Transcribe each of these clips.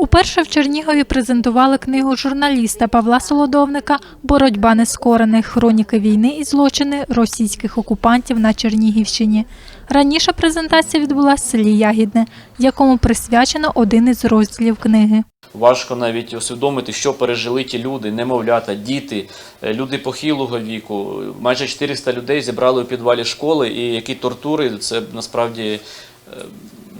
Уперше в Чернігові презентували книгу журналіста Павла Солодовника Боротьба нескорених. Хроніки війни і злочини російських окупантів на Чернігівщині. Раніше презентація відбулася в селі Ягідне, якому присвячено один із розділів книги. Важко навіть усвідомити, що пережили ті люди, немовлята, діти, е, люди похилого віку. Майже 400 людей зібрали у підвалі школи, і які тортури це насправді е,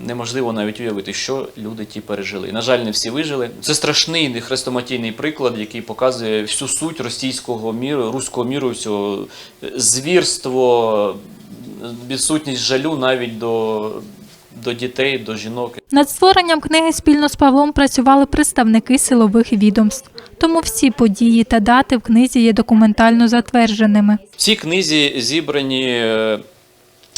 неможливо навіть уявити, що люди ті пережили. На жаль, не всі вижили. Це страшний хрестоматійний приклад, який показує всю суть російського міру, руського міру, всього е, звірство, відсутність жалю навіть до, до дітей, до жінок. Над створенням книги спільно з Павлом працювали представники силових відомств. Тому всі події та дати в книзі є документально затвердженими. В цій книзі зібрані е,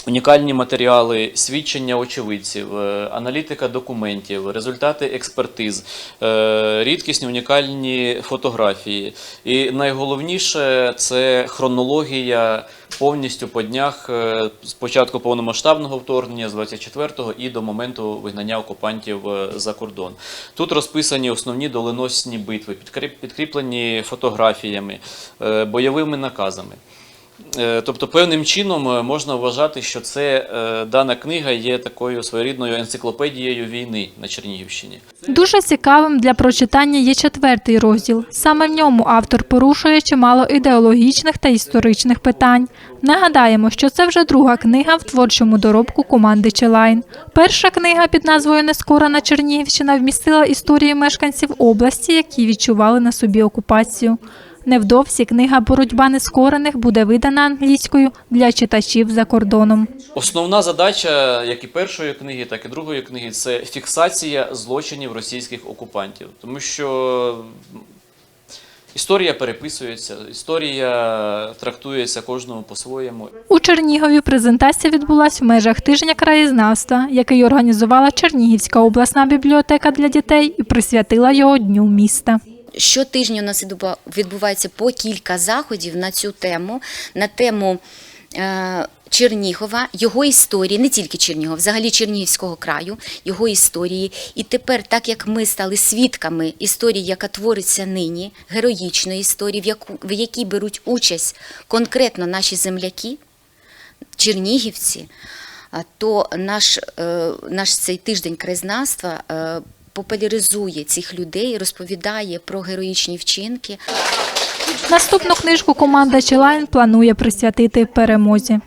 унікальні матеріали, свідчення очевидців, е, аналітика документів, результати експертиз, е, рідкісні унікальні фотографії. І найголовніше це хронологія повністю по днях е, з початку повномасштабного вторгнення з 24-го і до моменту вигнання окупантів за кордон. Тут розписані основні доленосні битви, підкріп- підкріплені фотографіями, бойовими наказами. Е, Тобто, певним чином е, можна вважати, що це е, дана книга є такою своєрідною енциклопедією війни на Чернігівщині. Дуже цікавим для прочитання є четвертий розділ. Саме в ньому автор порушує чимало ідеологічних та історичних питань. Нагадаємо, що це вже друга книга в творчому доробку команди Челайн. Перша книга під назвою Нескорена Чернігівщина вмістила історії мешканців області, які відчували на собі окупацію. Невдовзі книга Боротьба нескорених буде видана англійською для читачів за кордоном. Основна задача, як і першої книги, так і другої книги, це фіксація злочинів російських окупантів, тому що історія переписується, історія трактується кожному по-своєму. У Чернігові презентація відбулась в межах тижня краєзнавства, який організувала Чернігівська обласна бібліотека для дітей і присвятила його дню міста. Щотижня у нас відбувається по кілька заходів на цю тему, на тему е, Чернігова, його історії, не тільки Чернігова, взагалі Чернігівського краю, його історії. І тепер, так як ми стали свідками історії, яка твориться нині, героїчної історії, в, яку, в якій беруть участь конкретно наші земляки, чернігівці, то наш, е, наш цей тиждень краєзнавства е, популяризує цих людей, розповідає про героїчні вчинки. Наступну книжку команда Челайн планує присвятити перемозі.